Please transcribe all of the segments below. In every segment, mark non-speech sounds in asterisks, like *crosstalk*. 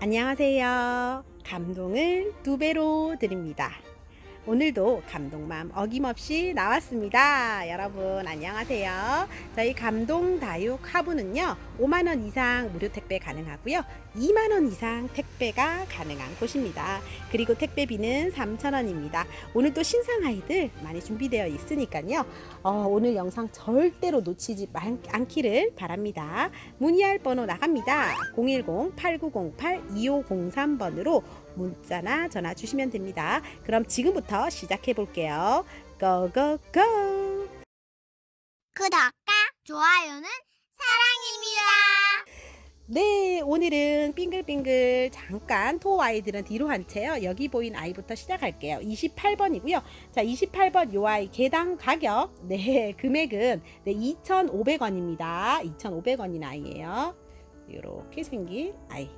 안녕하세요. 감동을 두 배로 드립니다. 오늘도 감동맘 어김없이 나왔습니다. 여러분 안녕하세요. 저희 감동 다육 하부는요. 5만 원 이상 무료 택배 가능하고요. 2만 원 이상 택배가 가능한 곳입니다. 그리고 택배비는 3천 원입니다. 오늘도 신상 아이들 많이 준비되어 있으니까요. 어, 오늘 영상 절대로 놓치지 말- 않기를 바랍니다. 문의할 번호 나갑니다. 010-8908-2503번으로 문자나 전화 주시면 됩니다. 그럼 지금부터 시작해 볼게요. 고고고! 구독과 좋아요는 사랑입니다. 네, 오늘은 빙글빙글 잠깐 토 아이들은 뒤로 한 채요. 여기 보인 아이부터 시작할게요. 28번이고요. 자, 28번 요 아이 개당 가격 네, 금액은 네, 2,500원입니다. 2,500원인 아이예요. 이렇게 생긴 아이.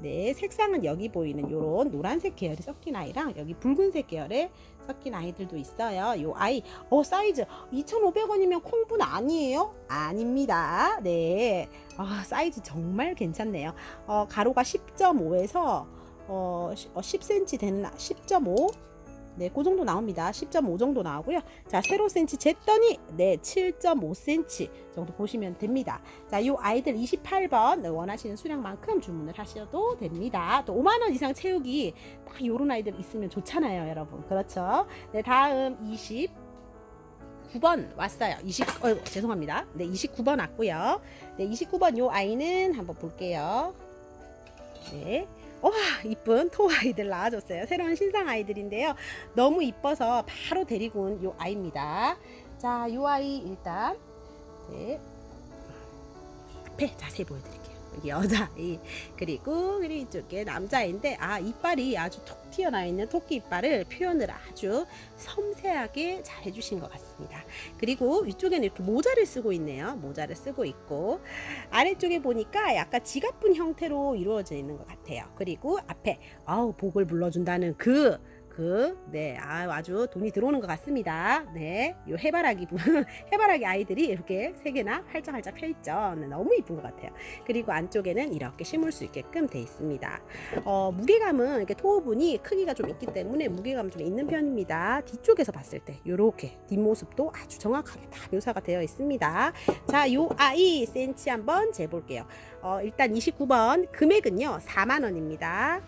네, 색상은 여기 보이는 요런 노란색 계열이 섞인 아이랑 여기 붉은색 계열의 섞인 아이들도 있어요. 요 아이, 어, 사이즈 2,500원이면 콩분 아니에요? 아닙니다. 네. 아, 사이즈 정말 괜찮네요. 어, 가로가 10.5에서 어, 10cm 되는 10.5 네, 그 정도 나옵니다. 10.5 정도 나오고요. 자, 세로 센치 쟀더니 네, 7.5cm 정도 보시면 됩니다. 자, 요 아이들 28번 네, 원하시는 수량만큼 주문을 하셔도 됩니다. 또 5만 원 이상 채우기 딱 요런 아이들 있으면 좋잖아요, 여러분. 그렇죠? 네, 다음 20 9번 왔어요. 20, 어, 죄송합니다. 네, 29번 왔고요. 네, 29번 요 아이는 한번 볼게요. 네. 와, 이쁜 토 아이들 나와줬어요. 새로운 신상 아이들인데요. 너무 이뻐서 바로 데리고 온 요 아이입니다. 자, 요 아이 일단 네. 앞에 자세히 보여드릴게요. 여자아이 그리고 그리고 이쪽에 남자인데 아 이빨이 아주 톡 튀어나와 있는 토끼 이빨을 표현을 아주 섬세하게 잘 해주신 것 같습니다. 그리고 위쪽에는 이렇게 모자를 쓰고 있네요. 모자를 쓰고 있고 아래쪽에 보니까 약간 지갑분 형태로 이루어져 있는 것 같아요. 그리고 앞에 아우 복을 불러준다는 그 그, 네, 아, 아주 돈이 들어오는 것 같습니다. 네, 요 해바라기 분, *laughs* 해바라기 아이들이 이렇게 세 개나 활짝활짝 펴있죠. 네, 너무 이쁜 것 같아요. 그리고 안쪽에는 이렇게 심을 수 있게끔 돼 있습니다. 어, 무게감은 이렇게 토우분이 크기가 좀 있기 때문에 무게감은 좀 있는 편입니다. 뒤쪽에서 봤을 때 이렇게 뒷모습도 아주 정확하게 다 묘사가 되어 있습니다. 자, 요 아이 센치 한번 재볼게요. 어, 일단 29번 금액은요 4만 원입니다.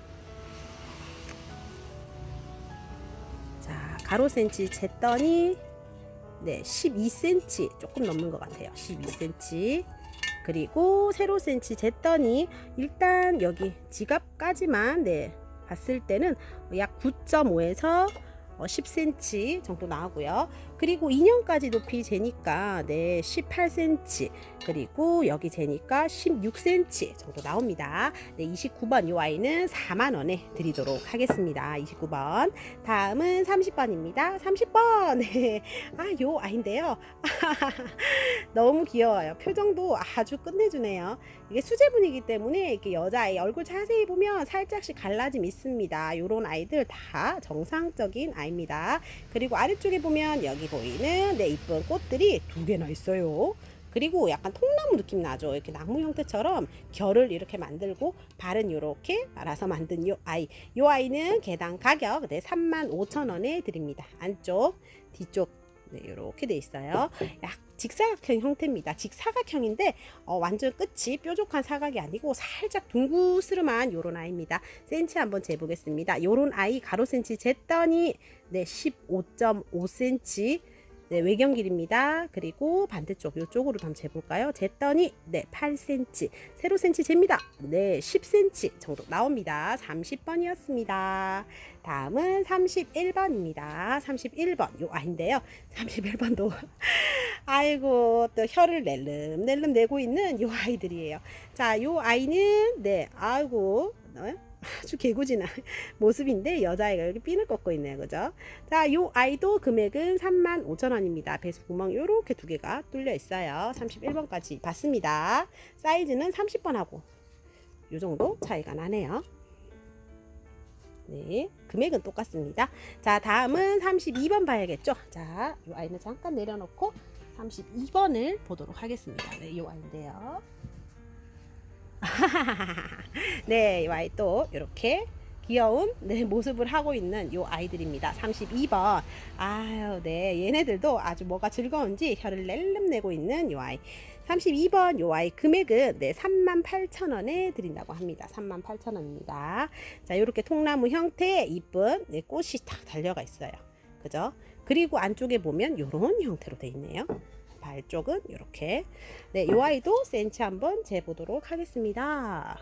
가로 센치 쟀더니 네, 12cm 조금 넘는 것 같아요. 12cm. 그리고 세로 센치 쟀더니 일단 여기 지갑까지만 네 봤을 때는 약 9.5에서 10cm 정도 나오고요. 그리고 인형까지 높이 재니까 네 18cm 그리고 여기 재니까 16cm 정도 나옵니다. 네 29번 이 아이는 4만 원에 드리도록 하겠습니다. 29번 다음은 30번입니다. 30번 *laughs* 네. 아요 아인데요. *laughs* 너무 귀여워요. 표정도 아주 끝내주네요. 이게 수제분이기 때문에 이렇게 여자아이 얼굴 자세히 보면 살짝씩 갈라짐 있습니다. 요런 아이들 다 정상적인 아이입니다. 그리고 아래쪽에 보면 여기 보이는 네 이쁜 꽃들이 두 개나 있어요. 그리고 약간 통나무 느낌 나죠. 이렇게 나무 형태처럼 결을 이렇게 만들고 발은 이렇게 알아서 만든 요 아이. 요 아이는 개당 가격 네 35,000원에 드립니다. 안쪽, 뒤쪽 네, 이렇게 돼 있어요. 약 직사각형 형태입니다. 직사각형인데 어, 완전 끝이 뾰족한 사각이 아니고 살짝 둥구스름한 요런 아이입니다. 센치 한번 재보겠습니다. 요런 아이 가로 센치 쟀더니 네 15.5cm 네, 외경 길입니다. 그리고 반대쪽 이쪽으로 한번 재볼까요? 쟀더니 네 8cm 세로 센치 잽니다. 네 10cm 정도 나옵니다. 30번이었습니다. 다음은 31번입니다. 31번 요 아인데요. 31번도 *laughs* 아이고 또 혀를 낼름 낼름 내고 있는 요 아이들이에요. 자, 요 아이는 네 아이고 어? 아주 개구지나 *laughs* 모습인데 여자아이가 여기 핀을 꺾고 있네요. 그죠? 자, 요 아이도 금액은 3만 5천 원입니다. 배수 구멍 요렇게 두 개가 뚫려 있어요. 31번까지 봤습니다. 사이즈는 30번하고 요 정도 차이가 나네요. 네, 금액은 똑같습니다. 자, 다음은 32번 봐야겠죠? 자, 이 아이는 잠깐 내려놓고 32번을 보도록 하겠습니다. 네, 이 아이인데요. *laughs* 네, 이 아이 또 이렇게 귀여운 네, 모습을 하고 있는 요 아이들입니다. 32번. 아유, 네. 얘네들도 아주 뭐가 즐거운지 혀를 낼름 내고 있는 요 아이. 32번 요 아이 금액은 네, 38,000원에 드린다고 합니다. 38,000원입니다. 자, 요렇게 통나무 형태의 이쁜 네, 꽃이 딱 달려가 있어요. 그죠? 그리고 안쪽에 보면 요런 형태로 돼 있네요. 발 쪽은 이렇게. 네, 요 아이도 센치 한번 재보도록 하겠습니다.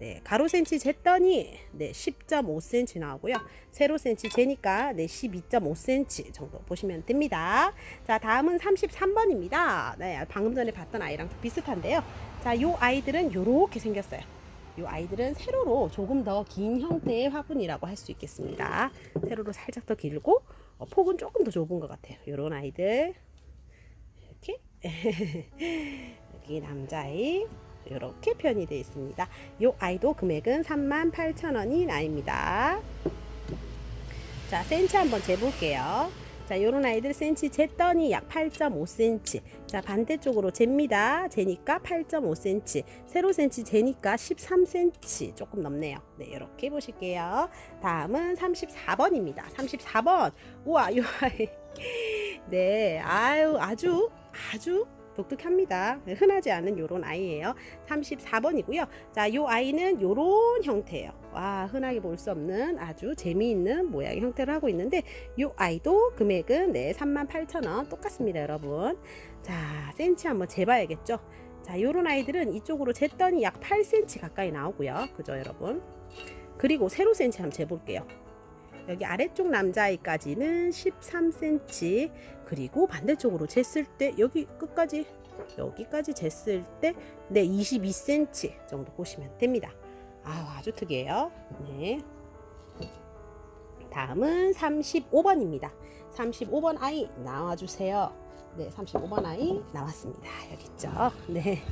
네, 가로 센치 쟀더니 네, 10.5cm 나오고요. 세로 센치 재니까 네, 12.5cm 정도 보시면 됩니다. 자, 다음은 33번입니다. 네, 방금 전에 봤던 아이랑 비슷한데요. 자, 요 아이들은 요렇게 생겼어요. 요 아이들은 세로로 조금 더 긴 형태의 화분이라고 할 수 있겠습니다. 세로로 살짝 더 길고 어, 폭은 조금 더 좁은 것 같아요. 요런 아이들 *laughs* 여기 남자아이 이렇게 표현이 되어 있습니다. 이 아이도 금액은 38,000원이 나입니다. 자, 센치 한번 재볼게요. 자, 요런 아이들 센치 쟀더니 약 8.5cm. 자, 반대쪽으로 잽니다. 재니까 8.5cm. 세로 센치 재니까 13cm. 조금 넘네요. 네, 이렇게 보실게요. 다음은 34번입니다. 34번. 우와, 요 아이. *laughs* 네, 아유, 아주, 아주 독특합니다. 네, 흔하지 않은 요런 아이예요. 34번이고요. 자, 요 아이는 요런 형태예요. 와, 흔하게 볼 수 없는 아주 재미있는 모양의 형태를 하고 있는데 요 아이도 금액은 네, 38,000원 똑같습니다, 여러분. 자, 센치 한번 재봐야겠죠. 자, 요런 아이들은 이쪽으로 쟀더니 약 8cm 가까이 나오고요. 그죠, 여러분? 그리고 세로 센치 한번 재볼게요. 여기 아래쪽 남자아이까지는 13cm 그리고 반대쪽으로 쟀을 때 여기 끝까지 여기까지 쟀을 때 네 22cm 정도 보시면 됩니다. 아 아주 특이해요. 네. 다음은 35번입니다. 35번 아이 나와주세요. 네, 35번 아이 나왔습니다. 여기 있죠. 네.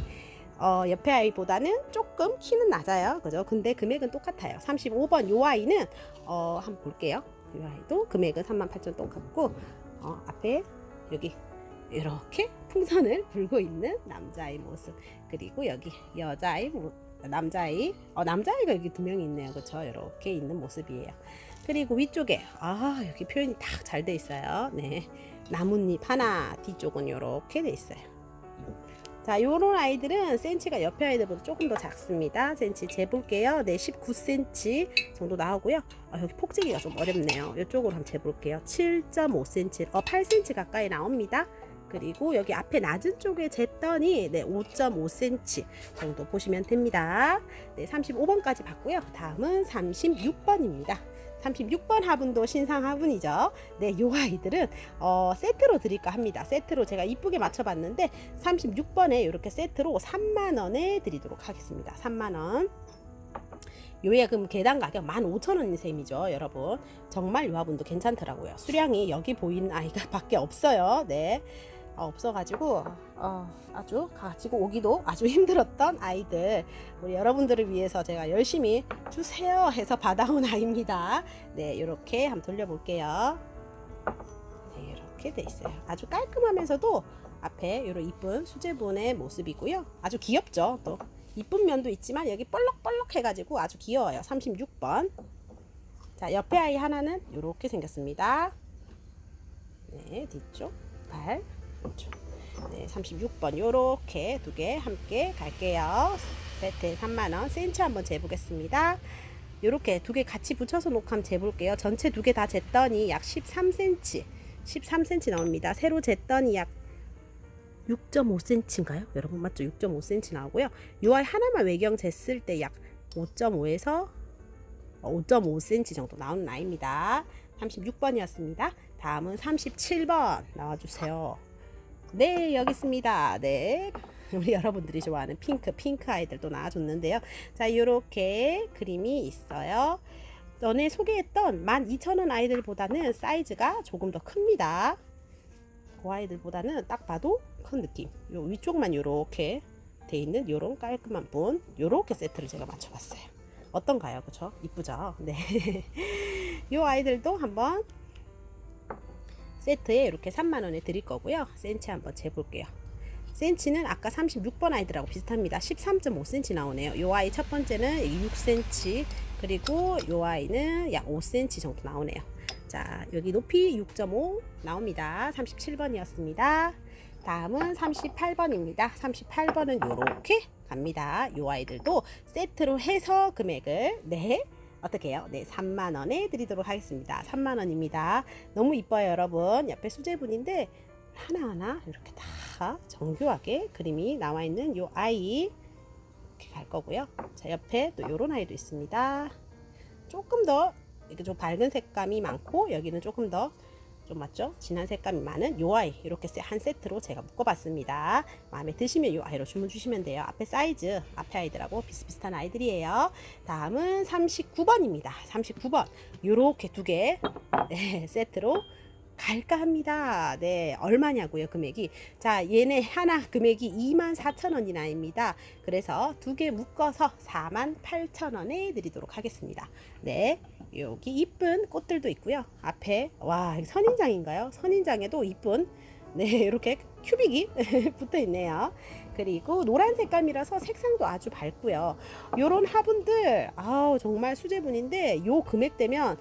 어, 옆에 아이보다는 조금 키는 낮아요. 그죠? 근데 금액은 똑같아요. 35번 요 아이는 어, 한번 볼게요. 이 아이도 금액은 38,000 똑같고 어, 앞에 여기 이렇게 풍선을 *laughs* 불고 있는 남자아이 모습 그리고 여기 모, 남자아이 어, 남자아이가 여기 두 명이 있네요. 그렇죠? 이렇게 있는 모습이에요. 그리고 위쪽에 아 여기 표현이 딱 잘 돼 있어요. 네 나뭇잎 하나 뒤쪽은 이렇게 돼 있어요. 자, 요런 아이들은 센치가 옆에 아이들보다 조금 더 작습니다. 센치 재볼게요. 네, 19cm 정도 나오고요. 아, 여기 폭재기가 좀 어렵네요. 이쪽으로 한번 재볼게요. 7.5cm, 어, 8cm 가까이 나옵니다. 그리고 여기 앞에 낮은 쪽에 쟀더니 네, 5.5cm 정도 보시면 됩니다. 네, 35번까지 봤고요. 다음은 36번입니다. 36번 화분도 신상 화분이죠. 네, 요 아이들은 어, 세트로 드릴까 합니다. 세트로 제가 이쁘게 맞춰봤는데 36번에 이렇게 세트로 3만 원에 드리도록 하겠습니다. 3만 원. 요약금 개당 가격 15,000원인 셈이죠, 여러분. 정말 요 화분도 괜찮더라고요. 수량이 여기 보이는 아이가 밖에 없어요. 네. 어, 없어가지고 어, 아주 가지고 오기도 아주 힘들었던 아이들 우리 여러분들을 위해서 제가 열심히 주세요 해서 받아온 아이입니다. 네, 이렇게 한번 돌려볼게요. 네, 이렇게 돼 있어요. 아주 깔끔하면서도 앞에 이런 이쁜 수제분의 모습이고요. 아주 귀엽죠. 또 이쁜 면도 있지만 여기 볼록볼록 해가지고 아주 귀여워요. 36번. 자, 옆에 아이 하나는 이렇게 생겼습니다. 네, 뒤쪽 발. 그렇죠. 네, 36번 요렇게 두 개 함께 갈게요. 세트 3만원 센치 한번 재보겠습니다. 요렇게 두 개 같이 붙여서 한번 재볼게요. 전체 두 개 다 쟀더니 약 13cm 13cm 나옵니다. 세로 쟀더니 약 6.5cm인가요? 여러분 맞죠? 6.5cm 나오고요. 요 아이 하나만 외경 쟀을 때 약 5.5에서 5.5cm 정도 나오는 아이입니다. 36번이었습니다. 다음은 37번 나와주세요. 네, 여기 있습니다. 네. *laughs* 우리 여러분들이 좋아하는 핑크, 핑크 아이들 도 나와줬는데요. 자, 이렇게 그림이 있어요. 전에 소개했던 12,000원 아이들보다는 사이즈가 조금 더 큽니다. 그 아이들보다는 딱 봐도 큰 느낌. 요 위쪽만 이렇게 돼 있는 요런 깔끔한 분, 요렇게 세트를 제가 맞춰봤어요. 어떤가요? 그쵸? 이쁘죠? 네. *laughs* 요 아이들도 한번 세트에 이렇게 3만원에 드릴 거고요. 센치 한번 재볼게요. 센치는 아까 36번 아이들하고 비슷합니다. 13.5cm 나오네요. 요 아이 첫 번째는 6cm 그리고 요 아이는 약 5cm 정도 나오네요. 자, 여기 높이 6.5 나옵니다. 37번이었습니다. 다음은 38번입니다. 38번은 요렇게 갑니다. 요 아이들도 세트로 해서 금액을 네 어떻게 해요? 네, 3만 원에 드리도록 하겠습니다. 3만 원입니다. 너무 이뻐요, 여러분. 옆에 수제분인데 하나하나 이렇게 다 정교하게 그림이 나와 있는 요 아이 이렇게 갈 거고요. 자, 옆에 또 요런 아이도 있습니다. 조금 더 이렇게 좀 밝은 색감이 많고 여기는 조금 더 좀 맞죠? 진한 색감이 많은 요 아이 이렇게 세- 한 세트로 제가 묶어봤습니다. 마음에 드시면 요 아이로 주문 주시면 돼요. 앞에 사이즈 앞에 아이들하고 비슷비슷한 아이들이에요. 다음은 39번입니다. 39번 요렇게 두개 네, 세트로 갈까 합니다. 네, 얼마냐고요, 금액이. 자, 얘네 하나 금액이 24,000원이나입니다. 그래서 두 개 묶어서 48,000원에 드리도록 하겠습니다. 네. 여기 이쁜 꽃들도 있고요. 앞에 와, 선인장인가요? 선인장에도 이쁜 네, 이렇게 큐빅이 *laughs* 붙어 있네요. 그리고 노란 색감이라서 색상도 아주 밝고요. 요런 화분들 아우 정말 수제분인데 요 금액대면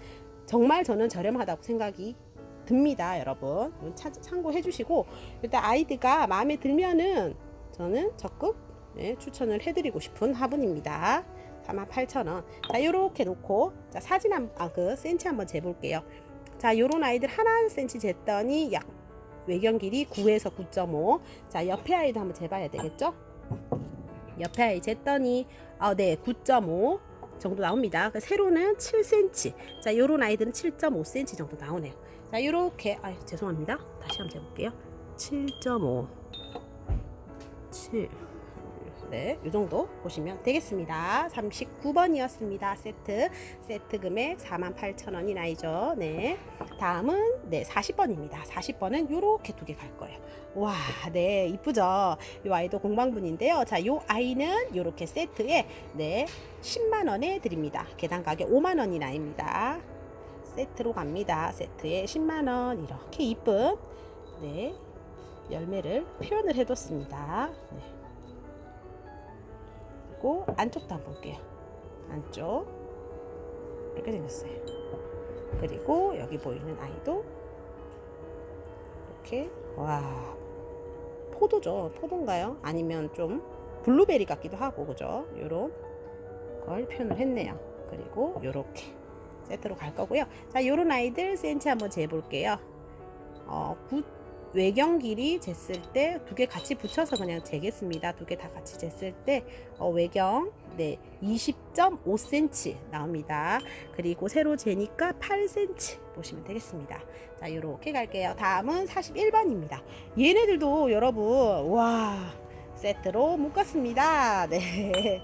정말 저는 저렴하다고 생각이 듭니다, 여러분. 차- 참고해 주시고 일단 아이디가 마음에 들면은 저는 적극 네, 추천을 해드리고 싶은 화분입니다. 48,000원. 자, 요렇게 놓고 자, 사진 한, 아, 그 센치 한번 재볼게요. 자, 요런 아이들 하나 센치 쟀더니 약 외경 길이 9에서 9.5. 자, 옆에 아이도 한번 재봐야 되겠죠? 옆에 아이 쟀더니 아, 네, 9.5 정도 나옵니다. 그 세로는 7cm. 자, 요런 아이들은 7.5cm 정도 나오네요. 자, 요렇게 아, 죄송합니다. 다시 한번 재볼게요. 7.5 7 네, 이 정도 보시면 되겠습니다. 39번이었습니다. 세트. 세트 금액 48,000원이 나이죠. 네. 다음은 네, 40번입니다. 40번은 요렇게 두 개 갈 거예요. 와, 네, 이쁘죠? 요 아이도 공방분인데요. 자, 요 아이는 요렇게 세트에 네, 10만 원에 드립니다. 계단 가격 5만 원이 나입니다. 세트로 갑니다. 세트에 10만 원 이렇게 이쁜 네, 열매를 표현을 해뒀습니다. 네. 그리고 안쪽도 한번 볼게요. 안쪽 이렇게 생겼어요. 그리고 여기 보이는 아이도 이렇게 와 포도죠. 포도인가요? 아니면 좀 블루베리 같기도 하고 그죠? 요런 걸 표현을 했네요. 그리고 요렇게 세트로 갈 거고요. 자, 요런 아이들 센치 한번 재볼게요. 어, 구, 외경 길이 쟀을 때 두 개 같이 붙여서 그냥 재겠습니다. 두 개 다 같이 쟀을 때 어, 외경 네 20.5cm 나옵니다. 그리고 세로 재니까 8cm 보시면 되겠습니다. 자, 이렇게 갈게요. 다음은 41번입니다. 얘네들도 여러분 와 세트로 묶었습니다. *laughs* 네.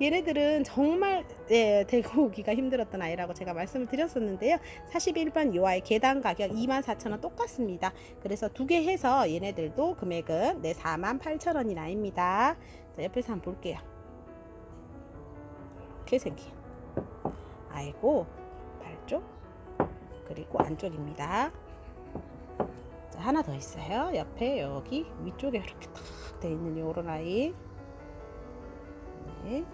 얘네들은 정말 네, 들고 오기가 힘들었던 아이라고 제가 말씀을 드렸었는데요. 41번 요 아이 개당 가격 24,000원 똑같습니다. 그래서 두 개 해서 얘네들도 금액은 네, 48,000원이 나입니다. 자, 옆에서 한번 볼게요. 이렇게 생긴 아이고 발쪽 그리고 안쪽입니다. 자, 하나 더 있어요. 옆에 여기 위쪽에 이렇게 탁 돼 있는 요런 아이. 네.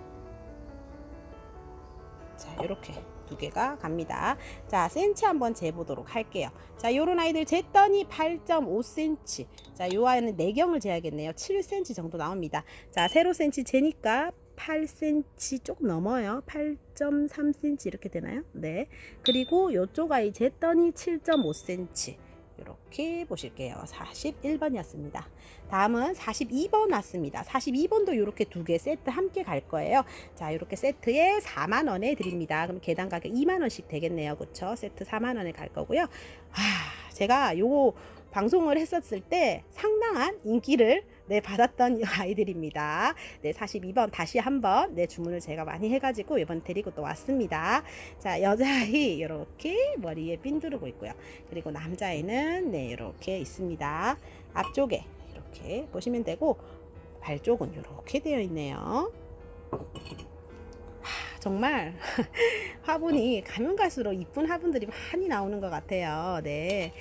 자, 이렇게 두 개가 갑니다. 자, 센치 한번 재보도록 할게요. 자, 요런 아이들 쟀더니 8.5cm. 자, 요 아이는 내경을 재야겠네요. 7cm 정도 나옵니다. 자, 세로 센치 재니까 8cm 조금 넘어요. 8.3cm 이렇게 되나요? 네. 그리고 요쪽 아이 쟀더니 7.5cm. 이렇게 보실게요. 41번이었습니다. 다음은 42번 왔습니다. 42번도 이렇게 두 개 세트 함께 갈 거예요. 자, 이렇게 세트에 4만 원에 드립니다. 그럼 개당 가격 2만 원씩 되겠네요. 그렇죠? 세트 4만 원에 갈 거고요. 아, 제가 요 방송을 했었을 때 상당한 인기를 네, 받았던 *laughs* 아이들입니다. 네, 42번 다시 한번 네, 주문을 제가 많이 해가지고 이번 데리고 또 왔습니다. 자, 여자아이 이렇게 머리에 핀 두르고 있고요. 그리고 남자애는 네, 이렇게 있습니다. 앞쪽에 이렇게 보시면 되고 발 쪽은 이렇게 되어 있네요. 하, 정말 *laughs* 화분이 가면 갈수록 이쁜 화분들이 많이 나오는 것 같아요. 네.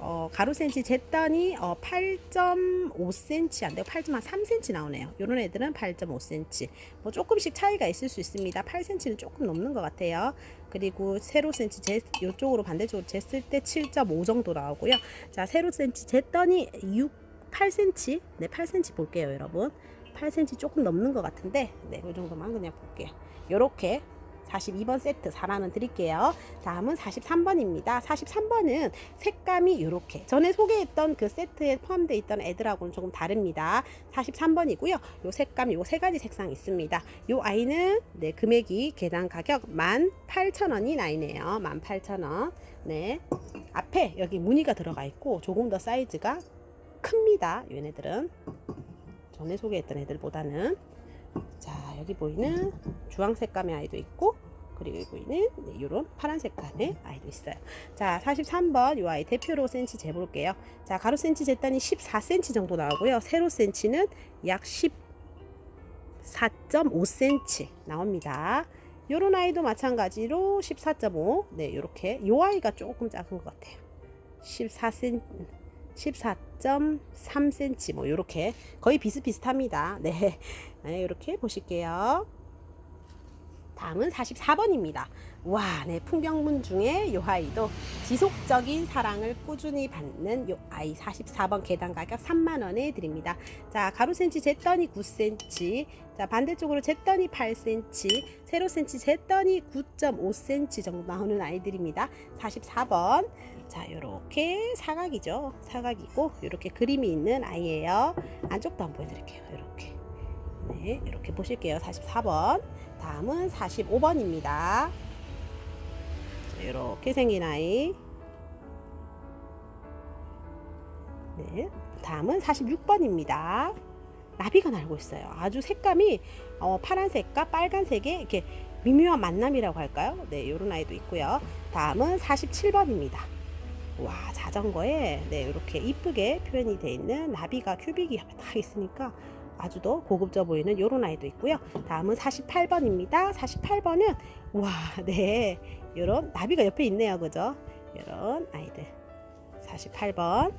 어, 가로 센치 쟀더니 어, 8.5cm 안 되고 8.3cm 나오네요. 이런 애들은 8.5cm. 뭐 조금씩 차이가 있을 수 있습니다. 8cm는 조금 넘는 것 같아요. 그리고 세로 센치 재 이쪽으로 반대쪽으로 쟀을 때 7.5 정도 나오고요. 자, 세로 센치 쟀더니 6 8cm. 네, 8cm 볼게요, 여러분. 8cm 조금 넘는 것 같은데, 네, 이 정도만 그냥 볼게요. 요렇게 42번 세트 4만 원 드릴게요. 다음은 43번입니다. 43번은 색감이 이렇게 전에 소개했던 그 세트에 포함되어 있던 애들하고는 조금 다릅니다. 43번이고요. 요 색감 요 세 가지 색상 있습니다. 요 아이는 네, 금액이 개당 가격 18,000원이 나이네요. 18,000원. 네. 앞에 여기 무늬가 들어가 있고 조금 더 사이즈가 큽니다. 얘네들은 전에 소개했던 애들보다는 자 여기 보이는 주황 색감의 아이도 있고 그리고 여기 보이는 네, 이런 파란 색감의 아이도 있어요. 자 43번 이 아이 대표로 센치 재볼게요. 자 가로 센치 쟀더니 14cm 정도 나오고요. 세로 센치는 약 14.5cm 나옵니다. 요런 아이도 마찬가지로 14.5. 네, 이렇게 요 아이가 조금 작은 것 같아요. 14cm 14.3cm 뭐 이렇게 거의 비슷비슷합니다. *laughs* 네. 네, 이렇게 보실게요. 다음은 44번입니다. 와, 네, 풍경문 중에 요 아이도 지속적인 사랑을 꾸준히 받는 요 아이 44번 개당 가격 3만 원에 드립니다. 자, 가로 센치 쟀더니 9cm. 자, 반대쪽으로 쟀더니 8cm. 세로 센치 쟀더니 9.5cm 정도 나오는 아이들입니다. 44번. 자, 요렇게 사각이죠. 사각이고 요렇게 그림이 있는 아이예요. 안쪽도 한번 보여 드릴게요. 요렇게. 네, 이렇게 보실게요. 44번. 다음은 45번입니다. 이렇게 생긴 아이. 네. 다음은 46번입니다. 나비가 날고 있어요. 아주 색감이 어, 파란색과 빨간색의 이렇게 미묘한 만남이라고 할까요? 네, 이런 아이도 있고요. 다음은 47번입니다. 와, 자전거에 네, 이렇게 이쁘게 표현이 되어 있는 나비가 큐빅이 딱 있으니까 아주 더 고급져 보이는 이런 아이도 있고요. 다음은 48번입니다. 48번은 와, 네. 이런 나비가 옆에 있네요. 그죠? 이런 아이들. 48번.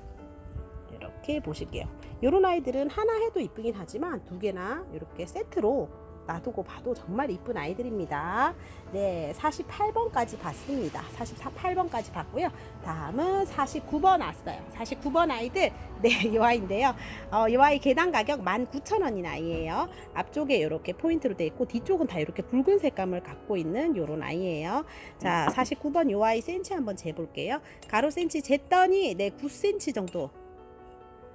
이렇게 보실게요. 이런 아이들은 하나 해도 이쁘긴 하지만 두 개나 이렇게 세트로 놔두고 봐도 정말 이쁜 아이들입니다. 네, 48번까지 봤습니다. 48번까지 봤고요. 다음은 49번 왔어요. 49번 아이들, *laughs* 네, 이 아이인데요. 어, 이 아이 개당 가격 19,000원인 아이예요. 앞쪽에 이렇게 포인트로 되어 있고 뒤쪽은 다 이렇게 붉은 색감을 갖고 있는 이런 아이예요. 자, 49번 이 아이 센치 한번 재볼게요. 가로 센치 쟀더니 네, 9cm 정도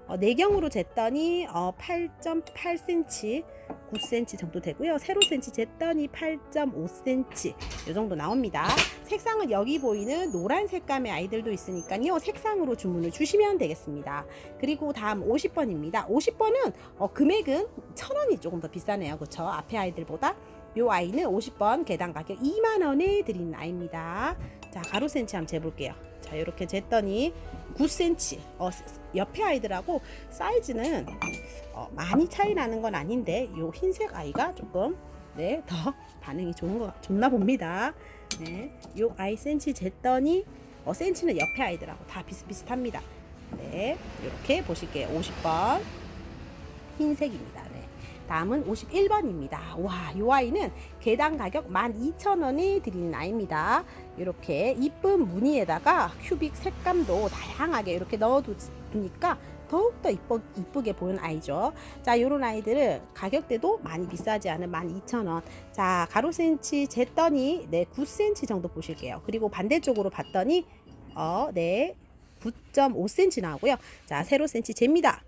어, 내경으로 쟀더니 어, 8.8cm, 9cm 정도 되고요. 세로 센치 쟀더니 8.5cm 이 정도 나옵니다. 색상은 여기 보이는 노란 색감의 아이들도 있으니까요. 색상으로 주문을 주시면 되겠습니다. 그리고 다음 50번입니다. 50번은 어, 금액은 1,000원이 조금 더 비싸네요. 그렇죠? 앞에 아이들보다 요 아이는 50번 개당 가격 2만 원에 드리는 아이입니다. 자, 가로 센치 한번 재볼게요. 자, 이렇게 쟀더니 9cm. 어, 옆에 아이들하고 사이즈는 어, 많이 차이 나는 건 아닌데 요 흰색 아이가 조금 네, 더 반응이 좋은 거 좋나 봅니다. 네. 요 아이 센치 쟀더니 어, 센치는 옆에 아이들하고 다 비슷비슷합니다. 네. 이렇게 보실게요. 50번 흰색입니다. 네. 다음은 51번입니다. 와, 이 아이는 개당 가격 12,000원에 드리는 아이입니다. 이렇게 이쁜 무늬에다가 큐빅 색감도 다양하게 이렇게 넣어두니까 더욱더 이쁘, 이쁘게 보이는 아이죠. 자, 요런 아이들은 가격대도 많이 비싸지 않은 12,000원. 자, 가로 센치 쟀더니 네, 9cm 정도 보실게요. 그리고 반대쪽으로 봤더니 어, 네. 9.5cm 나오고요. 자, 세로 센치 잽니다.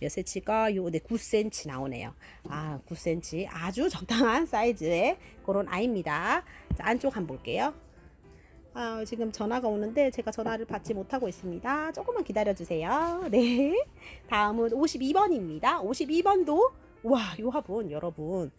몇 cm가 요, 네, 9cm 나오네요. 아, 9cm. 아주 적당한 사이즈의 그런 아이입니다. 자, 안쪽 한번 볼게요. 아, 지금 전화가 오는데 제가 전화를 받지 못하고 있습니다. 조금만 기다려 주세요. 네. 다음은 52번입니다. 52번도 와, 요 화분 여러분.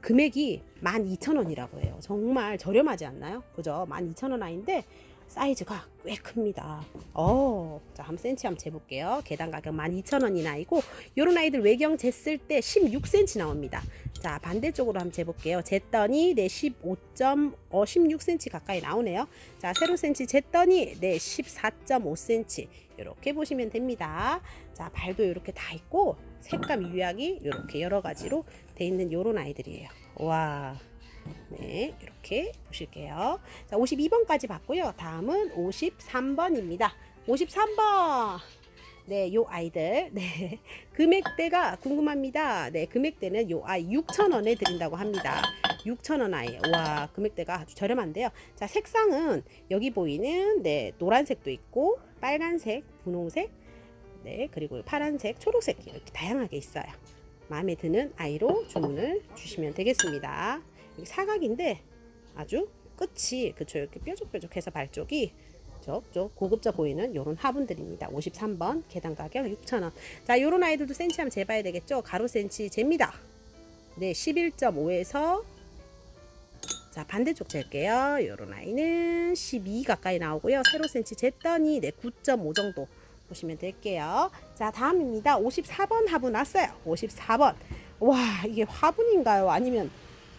금액이 12,000원이라고 해요. 정말 저렴하지 않나요? 그죠? 12,000원 아인데 사이즈가 꽤 큽니다. 어, 자, 한 센치 한번 재볼게요. 개당 가격 12,000원이 나이고, 요런 아이들 외경 쟀을 때 16cm 나옵니다. 자 반대쪽으로 한번 재볼게요. 쟀더니 네 15점 어 16cm 가까이 나오네요. 자 세로 센치 쟀더니 네 14.5cm 이렇게 보시면 됩니다. 자 발도 이렇게 다 있고 색감 유약이 이렇게 여러 가지로 돼 있는 요런 아이들이에요. 와. 네, 이렇게 보실게요. 자, 52번까지 봤고요. 다음은 53번입니다. 53번. 네, 요 아이들. 네. 금액대가 궁금합니다. 네, 금액대는 요 아이 6,000원에 드린다고 합니다. 6,000원 아이. 와, 금액대가 아주 저렴한데요. 자, 색상은 여기 보이는 네, 노란색도 있고 빨간색, 분홍색, 네, 그리고 파란색, 초록색 이렇게 다양하게 있어요. 마음에 드는 아이로 주문을 주시면 되겠습니다. 여기 사각인데 아주 끝이 그쵸 이렇게 뾰족뾰족해서 발쪽이 저쪽 고급져 보이는 요런 화분들입니다. 53번 계단 가격 6,000원. 자, 요런 아이들도 센치 한번 재봐야 되겠죠? 가로 센치 잽니다. 네, 11.5에서 자, 반대쪽 잴게요. 요런 아이는 12 가까이 나오고요. 세로 센치 쟀더니 네, 9.5 정도 보시면 될게요. 자, 다음입니다. 54번 화분 왔어요. 54번. 와, 이게 화분인가요? 아니면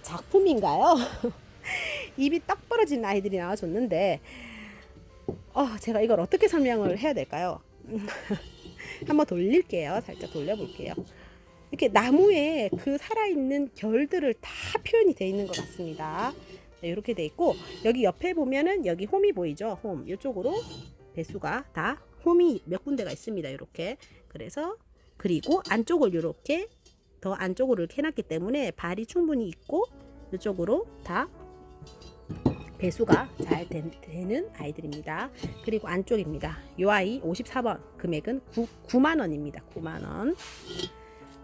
작품인가요? *laughs* 입이 딱 벌어진 아이들이 나와줬는데, 어, 제가 이걸 어떻게 설명을 해야 될까요? *laughs* 한번 돌릴게요. 살짝 돌려볼게요. 이렇게 나무에 그 살아있는 결들을 다 표현이 되어 있는 것 같습니다. 네, 이렇게 돼 있고, 여기 옆에 보면은 여기 홈이 보이죠? 홈. 이쪽으로 배수가 다 홈이 몇 군데가 있습니다. 이렇게. 그래서, 그리고 안쪽을 이렇게 더 안쪽으로 이렇게 해놨기 때문에 발이 충분히 있고 이쪽으로 다 배수가 잘 된- 되는 아이들입니다. 그리고 안쪽입니다. 이 아이 54번 금액은 9, 9만 원입니다. 9만 원.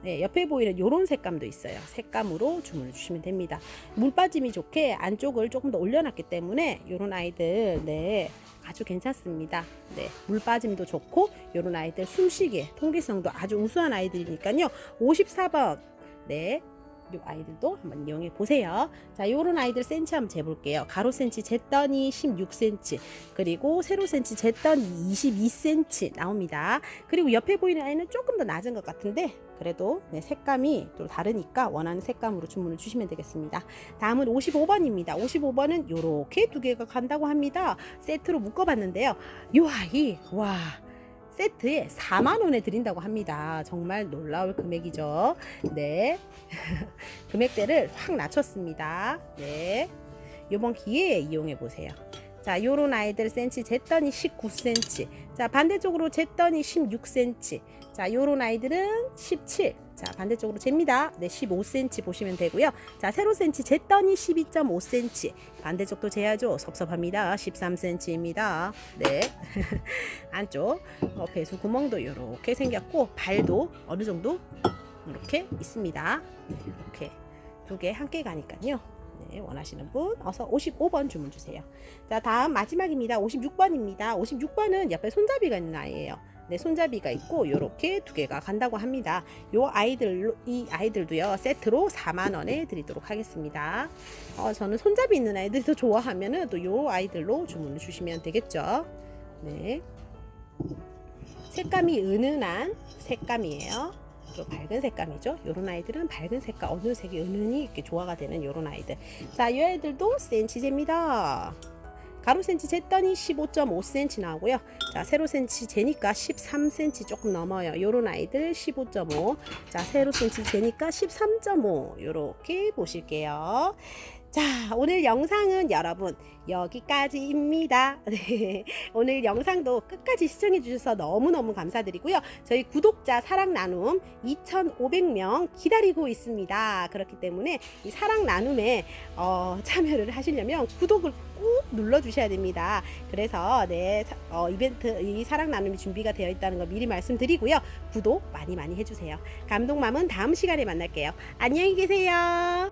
네, 옆에 보이는 이런 색감도 있어요. 색감으로 주문을 주시면 됩니다. 물 빠짐이 좋게 안쪽을 조금 더 올려놨기 때문에 이런 아이들 네 아주 괜찮습니다. 네, 물 빠짐도 좋고 이런 아이들 숨쉬기 통기성도 아주 우수한 아이들이니까요. 54번 네. 이 아이들도 한번 이용해 보세요. 자, 요런 아이들 센치 한번 재볼게요. 가로 센치 쟀더니 16cm, 그리고 세로 센치 쟀더니 22cm 나옵니다. 그리고 옆에 보이는 아이는 조금 더 낮은 것 같은데, 그래도 네, 색감이 또 다르니까 원하는 색감으로 주문을 주시면 되겠습니다. 다음은 55번입니다. 55번은 요렇게 두 개가 간다고 합니다. 세트로 묶어봤는데요. 요 아이, 와. 세트에 4만 원에 드린다고 합니다. 정말 놀라울 금액이죠. 네. *laughs* 금액대를 확 낮췄습니다. 네. 이번 기회에 이용해 보세요. 자, 요런 아이들 센치 쟀더니 19cm. 자, 반대쪽으로 쟀더니 16cm. 자, 요런 아이들은 17. 자, 반대쪽으로 잽니다. 네, 15cm 보시면 되고요. 자, 세로 센치 쟀더니 12.5cm. 반대쪽도 재야죠. 섭섭합니다. 13cm입니다. 네. *laughs* 안쪽 어, 배수 구멍도 이렇게 생겼고 발도 어느 정도 이렇게 있습니다. 네, 이렇게 두 개 함께 가니까요. 네, 원하시는 분 어서 55번 주문 주세요. 자, 다음 마지막입니다. 56번입니다. 56번은 옆에 손잡이가 있는 아이예요. 네, 손잡이가 있고 이렇게 두 개가 간다고 합니다. 요 아이들 이 아이들도요 세트로 4만 원에 드리도록 하겠습니다. 어, 저는 손잡이 있는 아이들이 더 좋아하면은 또 요 아이들로 주문을 주시면 되겠죠. 네. 색감이 은은한 색감이에요. 좀 밝은 색감이죠. 요런 아이들은 밝은 색깔 어느 색이 은은히 이렇게 조화가 되는 요런 아이들. 자, 이 아이들도 센치제입니다. 가로 센치 쟀더니 15.5cm 나오고요. 자, 세로 센치 재니까 13cm 조금 넘어요. 요런 아이들 15.5. 자, 세로 센치 재니까 13.5. 요렇게 보실게요. 자, 오늘 영상은 여러분 여기까지입니다. *laughs* 네, 오늘 영상도 끝까지 시청해 주셔서 너무너무 감사드리고요. 저희 구독자 사랑 나눔 2,500명 기다리고 있습니다. 그렇기 때문에 이 사랑 나눔에 어, 참여를 하시려면 구독을 꼭 눌러 주셔야 됩니다. 그래서 네, 사- 어, 이벤트 이 사랑 나눔이 준비가 되어 있다는 거 미리 말씀드리고요. 구독 많이 많이 해 주세요. 감동맘은 다음 시간에 만날게요. 안녕히 계세요.